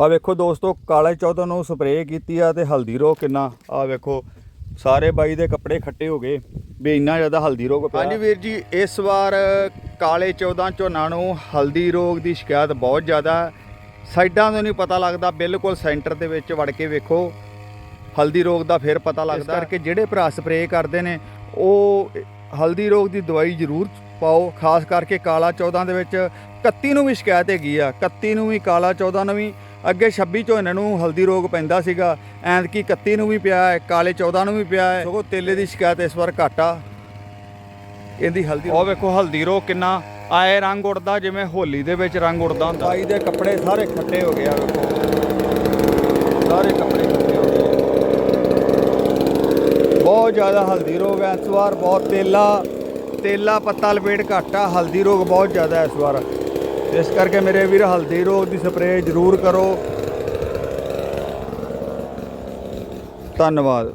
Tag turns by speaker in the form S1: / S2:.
S1: ਆ ਵੇਖੋ ਦੋਸਤੋ ਕਾਲੇ ਚੌਦਾਂ ਨੂੰ ਸਪਰੇਅ ਕੀਤੀ ਆ ਤੇ ਹਲਦੀ ਰੋਗ ਕਿੰਨਾ। ਆ ਵੇਖੋ ਸਾਰੇ ਬਾਈ ਦੇ ਕੱਪੜੇ ਖੱਟੇ ਹੋ ਗਏ ਵੀ ਇੰਨਾ ਜ਼ਿਆਦਾ ਹਲਦੀ ਰੋਗ ਪਿਆ। ਹਾਂਜੀ ਵੀਰ ਜੀ ਇਸ ਵਾਰ ਕਾਲੇ 14 ਝੋਨਾ ਨੂੰ ਹਲਦੀ ਰੋਗ ਦੀ ਸ਼ਿਕਾਇਤ ਬਹੁਤ ਜ਼ਿਆਦਾ। ਸਾਈਡਾਂ ਤੋਂ ਨਹੀਂ ਪਤਾ ਲੱਗਦਾ ਬਿਲਕੁਲ ਸੈਂਟਰ ਦੇ ਵਿੱਚ ਵੜ ਕੇ ਵੇਖੋ। ਹਲਦੀ ਰੋਗ ਦਾ ਫਿਰ ਪਤਾ ਲੱਗਦਾ। ਕਰਕੇ ਜਿਹੜੇ ਭਰਾ ਸਪਰੇਅ ਕਰਦੇ ਨੇ ਉਹ ਹਲਦੀ ਰੋਗ ਦੀ ਦਵਾਈ ਜ਼ਰੂਰ ਪਾਓ ਖਾਸ ਕਰਕੇ ਕਾਲਾ 14 ਦੇ ਵਿੱਚ। 31 ਨੂੰ ਵੀ ਸ਼ਿਕਾਇਤ ਹੈਗੀ ਆ 31 ਨੂੰ ਵੀ ਕਾਲਾ 14 ਨੂੰ ਵੀ। ਅੱਗੇ 26 ਝੋਨੇ ਨੂੰ ਹਲਦੀ ਰੋਗ ਪੈਂਦਾ ਸੀਗਾ ਐਂਦਕੀ 31 ਨੂੰ ਵੀ ਪਿਆ ਹੈ ਕਾਲੇ 14 ਨੂੰ ਵੀ ਪਿਆ ਹੈ। ਸਗੋਂ ਤੇਲੇ ਦੀ ਸ਼ਿਕਾਇਤ ਇਸ ਵਾਰ ਘੱਟ ਆ। ਇਹਦੀ ਹਲਦੀ ਉਹ ਵੇਖੋ ਹਲਦੀ ਰੋਗ ਕਿੰਨਾ ਆਏ ਰੰਗ ਉੜਦਾ ਜਿਵੇਂ ਹੋਲੀ ਦੇ ਵਿੱਚ ਰੰਗ ਉੜਦਾ ਹੁੰਦਾ। ਬਾਈ ਦੇ ਕੱਪੜੇ ਸਾਰੇ ਖੱਟੇ ਹੋ ਗਏ ਆ ਵੇਖੋ। ਸਾਰੇ ਕੱਪੜੇ ਖੱਟੇ ਹੋ ਗਏ। ਬਹੁਤ ਜ਼ਿਆਦਾ ਹਲਦੀ ਰੋਗ ਹੈ ਇਸ ਵਾਰ ਬਹੁਤ ਤੇਲਾ ਤੇਲਾ ਪੱਤਾ ਲਪੇਟ ਘੱਟ ਆ ਹਲਦੀ ਰੋਗ ਬਹੁਤ ਜ਼ਿਆਦਾ ਇਸ ਵਾਰ। ਇਸ ਕਰਕੇ ਮੇਰੇ ਵੀਰ ਹਲਦੀ ਰੋਗ ਦੀ ਸਪਰੇਅ ਜ਼ਰੂਰ ਕਰੋ। ਧੰਨਵਾਦ।